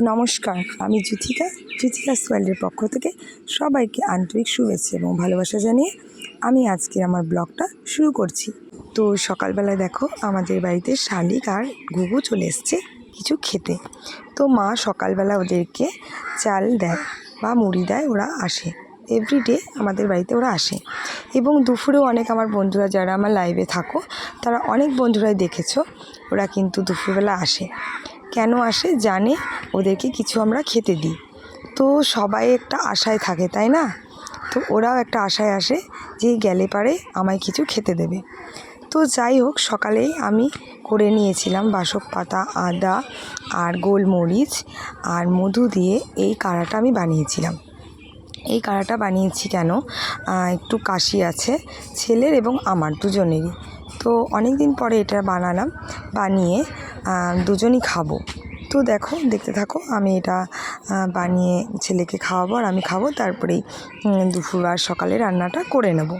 নমস্কার, আমি জ্যোতিকা জ্যোতিকা ওয়ার্ল্ডের পক্ষ থেকে সবাইকে আন্তরিক শুভেচ্ছা এবং ভালোবাসা জানিয়ে আমি আজকে আমার ব্লগটা শুরু করছি। তো সকালবেলায় দেখো, আমাদের বাড়িতে শালিক আর ঘুঘু চলে এসছে কিছু খেতে। তো মা সকালবেলা ওদেরকে চাল দেয় বা মুড়ি দেয়, ওরা আসে। এভরিডে আমাদের বাড়িতে ওরা আসে। এবং দুপুরেও অনেক আমার বন্ধুরা যারা আমার লাইভে থাকো, তারা অনেক বন্ধুরাই দেখেছ, ওরা কিন্তু দুপুরবেলা আসে। কেন আসে জানে ওদেরকে কিছু আমরা খেতে দিই। তো সবাই একটা আশায় থাকে, তাই না? তো ওরাও একটা আশায় আসে যে গেলে পারে আমায় কিছু খেতে দেবে। তো যাই হোক, সকালেই আমি করে নিয়েছিলাম বাসক পাতা, আদা আর গোলমরিচ আর মধু দিয়ে এই কাড়াটা আমি বানিয়েছিলাম। এই কাড়াটা বানিয়েছি কেন? একটু কাশি আছে, ছেলের এবং আমার দুজনেরই। তো অনেক দিন পরে এটা বানালাম, বানিয়ে দুজনই খাব। তো দেখো, দেখতে থাকো, আমি এটা বানিয়ে ছেলেকে খাওয়াবো আর আমি খাব, তারপরেই দুপুর আর সকালে রান্নাটা করে নেব।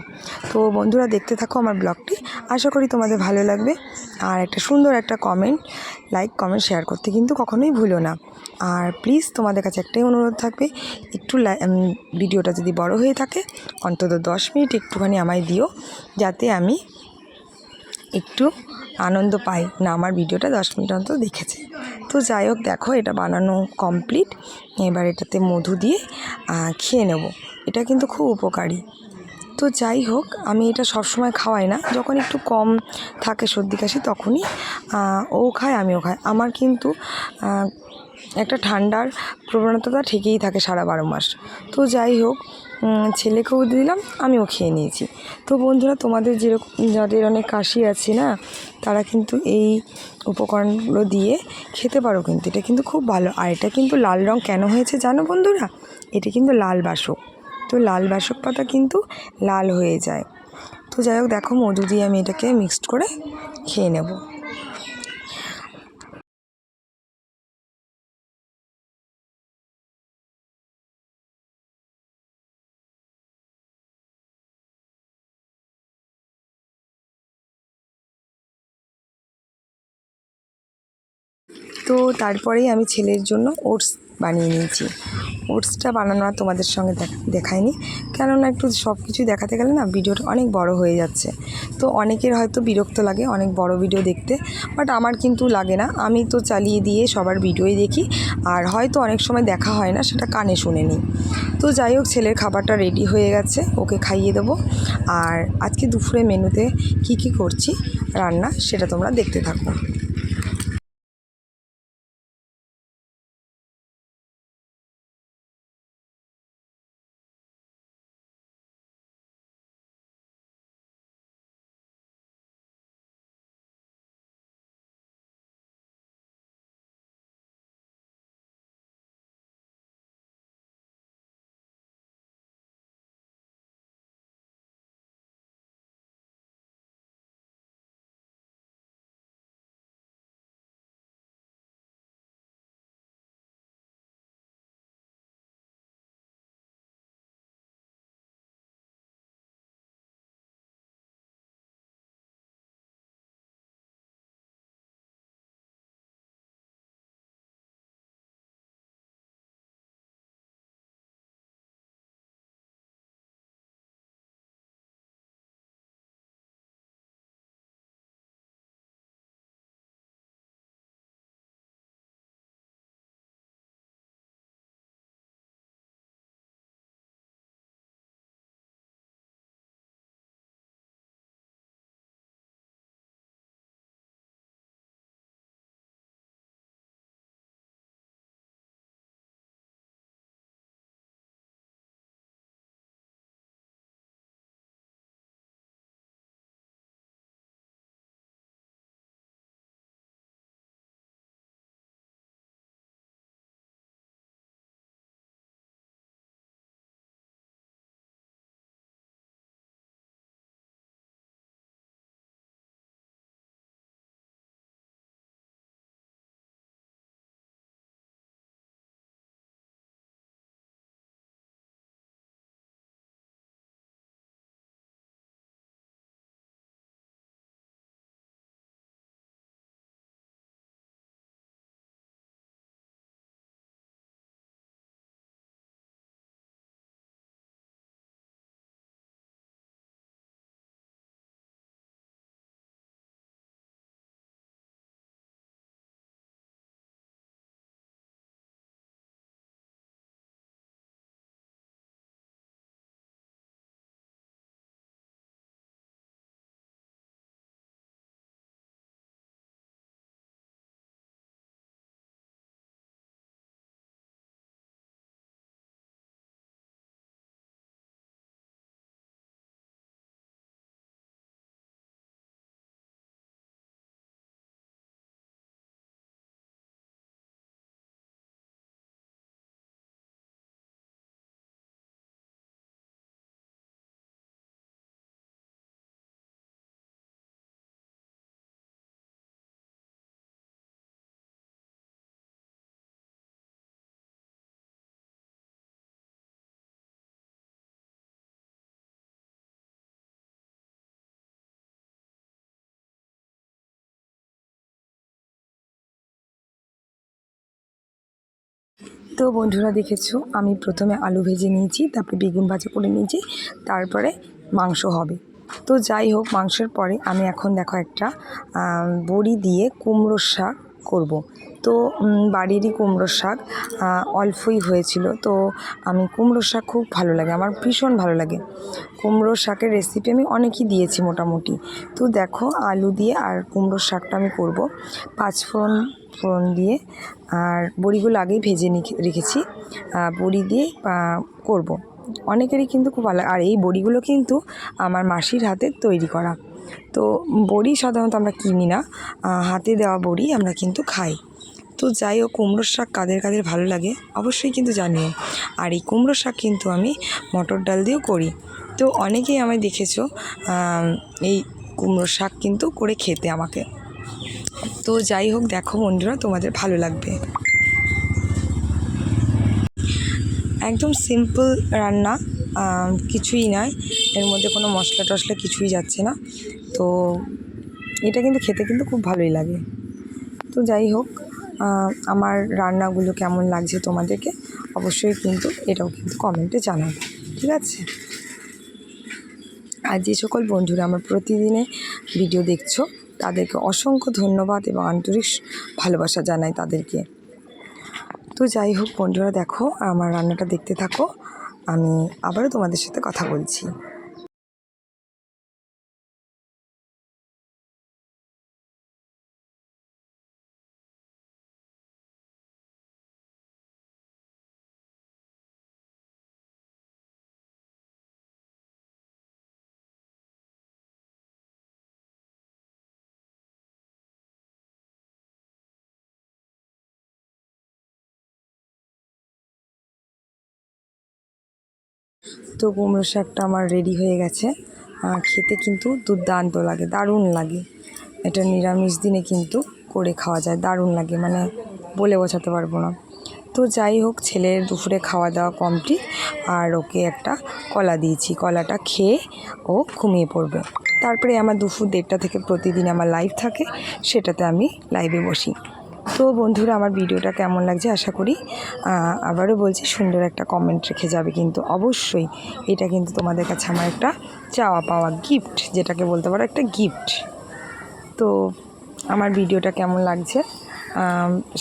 তো বন্ধুরা, দেখতে থাকো আমার ব্লগটি, আশা করি তোমাদের ভালো লাগবে। আর একটা সুন্দর একটা কমেন্ট লাইক কমেন্ট শেয়ার করতে কিন্তু কখনোই ভুলো না। আর প্লিজ তোমাদের কাছে একটাই অনুরোধ থাকবে, একটু ভিডিওটা যদি বড় হয়ে থাকে, অন্তত দশ মিনিট একটুখানি আমায় দিও, যাতে আমি একটু আনন্দ পাই। না, আমার ভিডিওটা দশ মিনিট অন্তত দেখেছে। তো যাই হোক, দেখো, এটা বানানো কমপ্লিট এবার এটাতে মধু দিয়ে খেয়ে নেব। এটা কিন্তু খুব উপকারী। তো যাই হোক, আমি এটা সবসময় খাওয়াই না। যখন একটু কম থাকে সর্দি কাশি, তখনই ও খায়, আমিও খাই। আমার কিন্তু একটা ঠান্ডার প্রবণতা ঠিকই থাকে সারা বারো মাস। তো যাই হোক ছেলেকেও দিলাম, আমিও খেয়ে নিয়েছি। তো বন্ধুরা, তোমাদের যেরকম যাদের অনেক কাশি আছে না, তারা কিন্তু এই উপকরণগুলো দিয়ে খেতে পারো কিন্তু। এটা কিন্তু খুব ভালো। আর এটা কিন্তু লাল রং কেন হয়েছে জানো বন্ধুরা? এটা কিন্তু লাল বাসক। তো লাল বাসক পাতা কিন্তু লাল হয়ে যায়। তো যাই হোক, দেখো মধু দিয়ে আমি এটাকে মিক্সড করে খেয়ে নেব। তো তারপরেই আমি ছেলের জন্য ওটস বানিয়ে নিয়েছি। ওটসটা বানানো আর তোমাদের সঙ্গে দেখ- দেখাইনি। কেননা একটু সব কিছু দেখাতে গেলে না ভিডিওটা অনেক বড় হয়ে যাচ্ছে। তো অনেকের হয়তো বিরক্ত লাগে, অনেক বড় ভিডিও দেখতে। বাট আমার কিন্তু লাগে না। আমি তো চালিয়ে দিয়ে সবার ভিডিওই দেখি। আর হয়তো অনেক সময় দেখা হয় না, সেটা কানে শুনে নিই। তো যাই হোক, ছেলের খাবারটা রেডি হয়ে গেছে। ওকে খাইয়ে দেবো। আর আজকে দুপুরে মেনুতে কি কি করছি, রান্না, সেটা তোমরা দেখতে থাকো। তো বন্ধুরা দেখেছ, আমি প্রথমে আলু ভেজে নিয়েছি, তারপরে বেগুন ভাজা করে নিয়েছি, তারপরে মাংস হবে। তো যাই হোক, মাংসের পরে আমি এখন দেখো একটা বড়ি দিয়ে কুমড়োর শাক করব। তো বাড়িরই কুমড়োর শাক অল্পই হয়েছিল, তো আমি কুমড়োর শাক খুব ভালো লাগে, আমার ভীষণ ভালো লাগে। কুমড়োর শাকের রেসিপি আমি অনেকই দিয়েছি মোটামুটি। তো দেখো, আলু দিয়ে আর কুমড়োর শাকটা আমি করব। পাঁচ ফোড়ন দিয়ে আর বড়িগুলো আগেই ভেজে রেখেছি। বড়ি দিয়ে করব। অনেকেরই কিন্তু খুব ভালো। আর এই বড়িগুলো কিন্তু আমার মাসির হাতে তৈরি করা। তো বড়ি সাধারণত আমরা কিনি না। হাতে দেওয়া বড়ি আমরা কিন্তু খাই। তো যাই হোক, কুমড়োর শাক কাদের কাদের ভালো লাগে অবশ্যই কিন্তু জানিও। আর এই কুমড়োর শাক কিন্তু আমি মটর ডাল দিয়েও করি। তো অনেকেই আমায় দেখেছ এই কুমড়োর শাক কিন্তু করে খেতে আমাকে। তো যাই হোক, দেখো বন্ধুরা, তোমাদের ভালো লাগবে। একদম সিম্পল রান্না কিছুই নয়। এর মধ্যে কোনো মশলা টশলা কিছুই যাচ্ছে না। তো এটা কিন্তু খেতে কিন্তু খুব ভালোই লাগে। তো যাই হোক আমার রান্নাগুলো কেমন লাগছে তোমাদেরকে অবশ্যই কিন্তু এটাও কিন্তু কমেন্টে জানাবে, ঠিক আছে? আর যে সকল বন্ধুরা আমার প্রতিদিনে ভিডিও দেখছ তাদেরকে অসংখ্য ধন্যবাদ এবং আন্তরিক ভালোবাসা জানাই তাদেরকে। তো যাই হোক বন্ধুরা, দেখো, আমার রান্নাটা দেখতে থাকো। আমি আবারও তোমাদের সাথে কথা বলছি। তো কুমড়ো শাকটা আমার রেডি হয়ে গেছে। খেতে কিন্তু দুর্দান্ত লাগে, দারুণ লাগে। এটা নিরামিষ দিনে কিন্তু করে খাওয়া যায়, দারুণ লাগে মানে বলে বোঝাতে পারব না। তো যাই হোক, ছেলের দুপুরে খাওয়া দাওয়া কমপ্লিট আর ওকে একটা কলা দিয়েছি। কলাটা খেয়ে ও ঘুমিয়ে পড়বে। তারপরে আমার দুপুর দেড়টা থেকে প্রতিদিন আমার লাইভ থাকে, সেটাতে আমি লাইভে বসি। তো বন্ধুরা, আমার ভিডিওটা কেমন লাগছে আশা করি আবারও বলছি, সুন্দর একটা কমেন্ট রেখে যাবে কিন্তু অবশ্যই এটা কিন্তু তোমাদের কাছে আমার একটা চাওয়া পাওয়া গিফট যেটাকে বলতে পারো একটা গিফট তো আমার ভিডিওটা কেমন লাগছে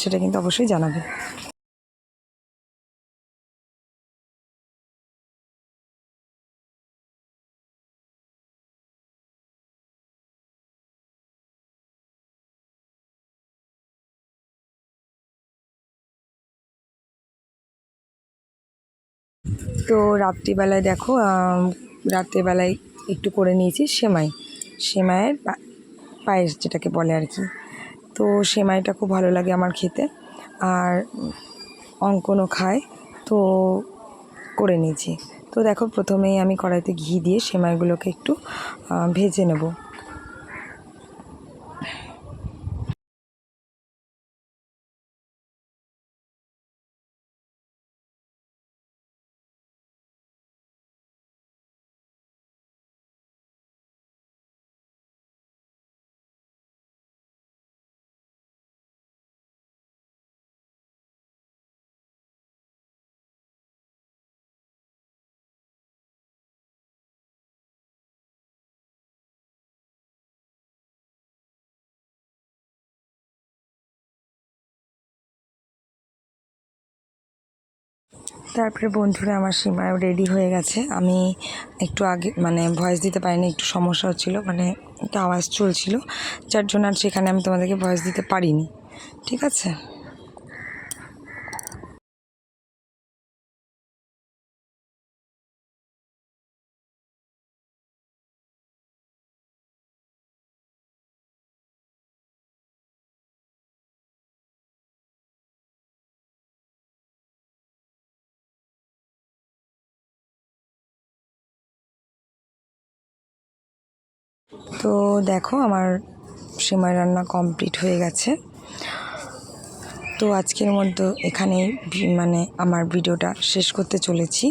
সেটা কিন্তু অবশ্যই জানাবে। তো রাত্রিবেলায় দেখো রাত্রিবেলায় একটু করে নিয়েছি সেমাই। সেমাইয়ের পায়েস যেটাকে বলে আর কি। তো সেমাইটা খুব ভালো লাগে আমার খেতে। আর অঙ্কনও খায়, তো করে নিয়েছি। তো দেখো, প্রথমেই আমি কড়াইতে ঘি দিয়ে সেমাইগুলোকে একটু ভেজে নেব। তারপরে বন্ধুরা, আমার সীমায় রেডি হয়ে গেছে। আমি একটু আগে মানে ভয়েস দিতে পারিনি, একটু সমস্যা হচ্ছিল মানে একটু আওয়াজ চলছিল। যার জন্য আর সেখানে আমি তোমাদেরকে ভয়েস দিতে পারিনি। ঠিক আছে? তো দেখো আমার সিমাই রান্না কমপ্লিট হয়ে গেছে। তো আজকের মধ্যে এখানেই মানে আমার ভিডিওটা শেষ করতে চলেছি।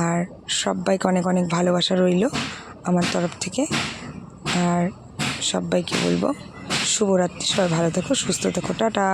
আর সবাইকে অনেক অনেক ভালোবাসা রইল আমার তরফ থেকে। আর সবাইকে বলব, শুভরাত্রি, সবাই ভালো থেকো, সুস্থ থেকো, টাটা।